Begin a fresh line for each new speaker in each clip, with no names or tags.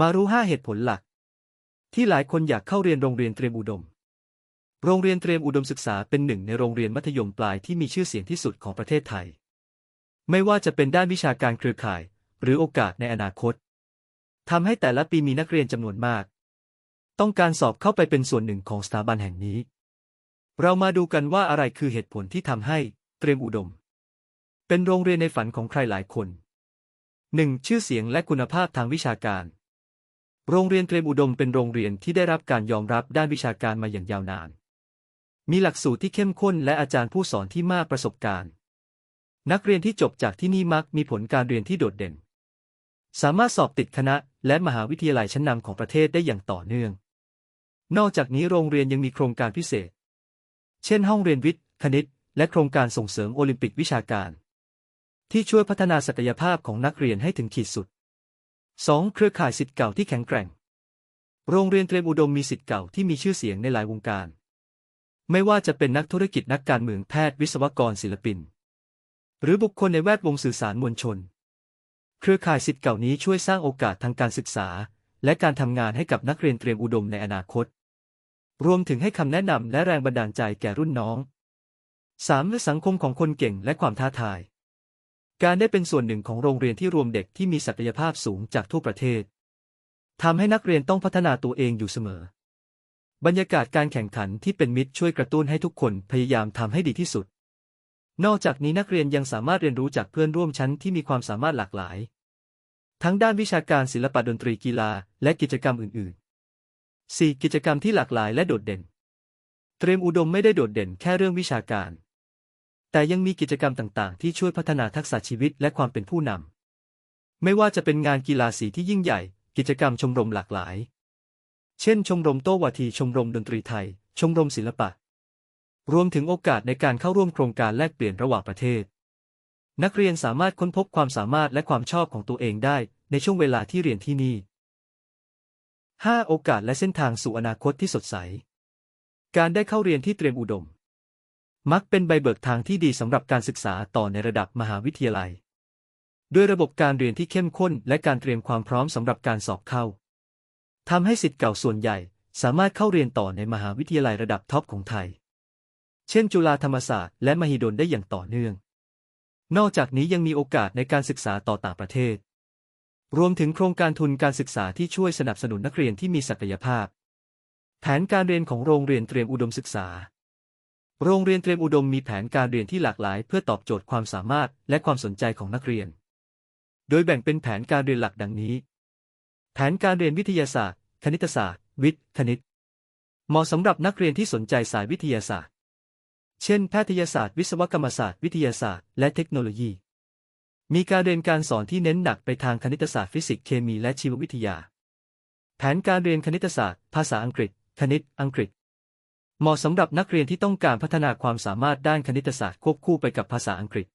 มารู้ 5 เหตุผลหลัก ที่หลายคนอยากเข้าเรียนโรงเรียนเตรียมอุดม โรงเรียนเตรียมอุดมศึกษาเป็นหนึ่งในโรงเรียนมัธยมปลายที่มีชื่อเสียงที่สุดของประเทศไทย ไม่ว่าจะเป็นด้านวิชาการเครือข่าย หรือโอกาสในอนาคตทำให้แต่ละปีมีนักเรียนจำนวนมาก ต้องการสอบเข้าไปเป็นส่วนหนึ่งของสถาบันแห่งนี้ เรามาดูกันว่าอะไรคือเหตุผลที่ทำให้เตรียมอุดม เป็นโรงเรียนในฝันของใครหลายคน 1. ชื่อเสียงและคุณภาพทางวิชาการ โรงเรียนเตรียมอุดมเป็นโรงเรียนที่ได้รับการยอมรับด้านวิชาการมาอย่างยาวนาน มีหลักสูตรที่เข้มข้นและอาจารย์ผู้สอนที่มากประสบการณ์ นักเรียนที่จบจากที่นี่มักมีผลการเรียนที่โดดเด่น สามารถสอบติดคณะและมหาวิทยาลัยชั้นนำของประเทศได้อย่างต่อเนื่อง นอกจากนี้โรงเรียนยังมีโครงการพิเศษ เช่น ห้องเรียนวิทย์ คณิต และโครงการส่งเสริมโอลิมปิกวิชาการ ที่ช่วยพัฒนาศักยภาพของนักเรียนให้ถึงขีดสุด 2. เครือข่ายสิทธิ์เก่าที่แข็งแกร่ง โรงเรียนเตรียมอุดมมีสิทธิ์เก่าที่มีชื่อเสียงในหลายวงการ ไม่ว่าจะเป็นนักธุรกิจนักการเมืองแพทย์วิศวกรศิลปิน หรือบุคคลในแวดวงสื่อสารมวลชน เครือข่ายสิทธิ์เก่านี้ช่วยสร้างโอกาสทางการศึกษา และการทำงานให้กับนักเรียนเตรียมอุดมในอนาคต รวมถึงให้คำแนะนำและแรงบันดาลใจแก่รุ่นน้อง 3. สังคมของคนเก่งและความท้าทาย การได้เป็นส่วนหนึ่งของโรงเรียนที่รวมเด็กที่มีศักยภาพสูงจากทั่วประเทศทำให้นักเรียนต้องพัฒนาตัวเองอยู่เสมอ บรรยากาศการแข่งขันที่เป็นมิตรช่วยกระตุ้นให้ทุกคนพยายามทำให้ดีที่สุด นอกจากนี้นักเรียนยังสามารถเรียนรู้จากเพื่อนร่วมชั้นที่มีความสามารถหลากหลาย ทั้งด้านวิชาการศิลปะดนตรีกีฬา และกิจกรรมอื่นๆ 4. กิจกรรมที่หลากหลายและโดดเด่น เตรียมอุดมไม่ได้โดดเด่นแค่เรื่องวิชาการ แต่ยังมีกิจกรรมต่าง ๆ ที่ช่วยพัฒนาทักษะชีวิตและความเป็นผู้นำ ไม่ว่าจะเป็นงานกีฬาสีที่ยิ่งใหญ่ กิจกรรมชมรมหลากหลาย เช่น ชมรมโต้วาที ชมรมดนตรีไทย ชมรมศิลปะ รวมถึงโอกาสในการเข้าร่วมโครงการแลกเปลี่ยนระหว่างประเทศ นักเรียนสามารถค้นพบความสามารถและความชอบของตัวเองได้ในช่วงเวลาที่เรียนที่นี่ 5. โอกาสและเส้นทางสู่อนาคตที่สดใส การได้เข้าเรียนที่เตรียมอุดม มักเป็นใบเบิกทางที่ดีสำหรับการศึกษาต่อในระดับมหาวิทยาลัย ด้วยระบบการเรียนที่เข้มข้นและการเตรียมความพร้อมสำหรับการสอบเข้าทำให้สิทธิ์เก่าส่วนใหญ่สามารถเข้าเรียนต่อในมหาวิทยาลัยระดับท็อปของไทย เช่น จุฬาธรรมศาสตร์และมหิดลได้อย่างต่อเนื่อง นอกจากนี้ยังมีโอกาสในการศึกษาต่อต่างประเทศ รวมถึงโครงการทุนการศึกษาที่ช่วยสนับสนุนนักเรียนที่มีศักยภาพ แผนการเรียนของโรงเรียนเตรียมอุดมศึกษา โรงเรียนเตรียมอุดมมีแผนการเรียนที่หลากหลาย เพื่อตอบโจทย์ความสามารถและความสนใจของนักเรียน โดยแบ่งเป็นแผนการเรียนหลักดังนี้ แผนการเรียนวิทยาศาสตร์ คณิตศาสตร์ วิทย์ คณิต เหมาะสำหรับนักเรียนที่สนใจสายวิทยาศาสตร์ เช่น แพทยศาสตร์ วิศวกรรมศาสตร์ วิทยาศาสตร์ และเทคโนโลยี มีการเรียนการสอนที่เน้นหนักไปทางคณิตศาสตร์ฟิสิกส์ เคมี และชีววิทยา แผนการเรียนคณิตศาสตร์ ภาษาอังกฤษ คณิต อังกฤษ เหมาะสำหรับนักเรียนที่ต้องการพัฒนาความสามารถด้านคณิตศาสตร์ควบคู่ไปกับภาษาอังกฤษ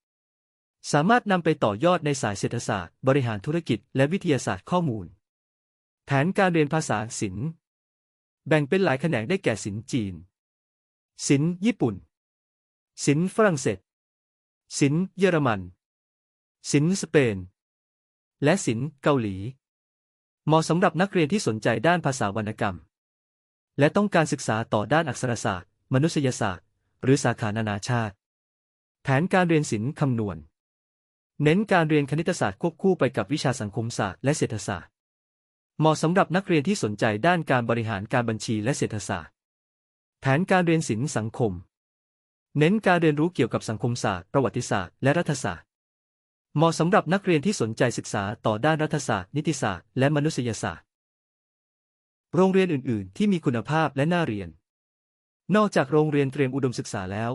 สามารถนำไปต่อยอดในสายเศรษฐศาสตร์ บริหารธุรกิจ และวิทยาศาสตร์ข้อมูล แผนการเรียนภาษาศิลป์ แบ่งเป็นหลายแขนงได้แก่ศิลป์จีน ศิลป์ญี่ปุ่น ศิลป์ฝรั่งเศส ศิลป์เยอรมัน ศิลป์สเปน และศิลป์เกาหลี เหมาะสำหรับนักเรียนที่สนใจด้านภาษาวรรณกรรม และต้องการศึกษาต่อด้านอักษรศาสตร์ มนุษยศาสตร์ หรือสาขานานาชาติ แผนการเรียนศิลป์คำนวณ เน้นการเรียนคณิตศาสตร์ควบคู่ไปกับวิชาสังคมศาสตร์และเศรษฐศาสตร์ เหมาะสำหรับนักเรียนที่สนใจด้านการบริหารการบัญชีและเศรษฐศาสตร์ แผนการเรียนศิลป์สังคม เน้นการเรียนรู้เกี่ยวกับสังคมศาสตร์ ประวัติศาสตร์ และรัฐศาสตร์ เหมาะสำหรับนักเรียนที่สนใจศึกษาต่อด้านรัฐศาสตร์ นิติศาสตร์ และมนุษยศาสตร์ โรงเรียนอื่น ๆ ที่มีคุณภาพและน่าเรียน นอกจากโรงเรียนเตรียมอุดมศึกษาแล้ว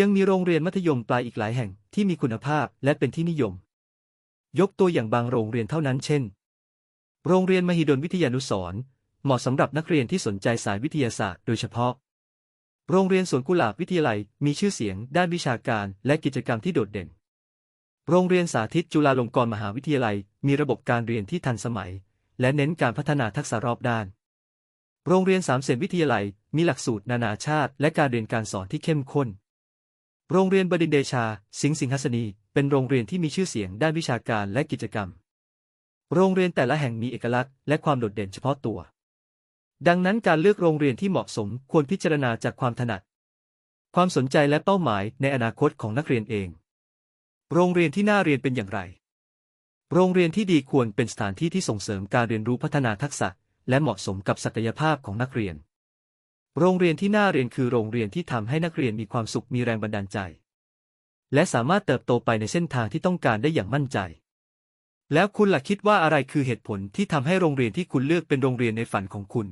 ยังมีโรงเรียนมัธยมปลายอีกหลายแห่งที่มีคุณภาพและเป็นที่นิยม ยกตัวอย่างบางโรงเรียนเท่านั้นเช่น โรงเรียนมหิดลวิทยานุสรณ์เหมาะสำหรับนักเรียนที่สนใจสายวิทยาศาสตร์โดยเฉพาะ โรงเรียนสวนกุหลาบวิทยาลัยมีชื่อเสียงด้านวิชาการและกิจกรรมที่โดดเด่น โรงเรียนสาธิตจุฬาลงกรณ์มหาวิทยาลัยมีระบบการเรียนที่ทันสมัย และเน้นการพัฒนาทักษะรอบด้าน โรงเรียนสามเสนวิทยาลัย มีหลักสูตรนานาชาติ และการเรียนการสอนที่เข้มข้น โรงเรียนบดินเดชา สิงห์สิงหัสนี เป็นโรงเรียนที่มีชื่อเสียงด้านวิชาการและกิจกรรม โรงเรียนแต่ละแห่งมีเอกลักษณ์และความโดดเด่นเฉพาะตัว ดังนั้นการเลือกโรงเรียนที่เหมาะสมควรพิจารณาจากความถนัด ความสนใจและเป้าหมายในอนาคตของนักเรียนเอง โรงเรียนที่น่าเรียนเป็นอย่างไร โรงเรียนที่ดีควรเป็นสถานที่ที่ส่งเสริมการเรียนรู้พัฒนาทักษะ และเหมาะสมกับศักยภาพของนักเรียน โรงเรียนที่น่าเรียนคือโรงเรียนที่ทำให้นักเรียนมีความสุขมีแรงบันดาลใจ และสามารถเติบโตไปในเส้นทางที่ต้องการได้อย่างมั่นใจ แล้วคุณล่ะคิดว่าอะไรคือเหตุผลที่ทำให้โรงเรียนที่คุณเลือกเป็นโรงเรียนในฝันของคุณ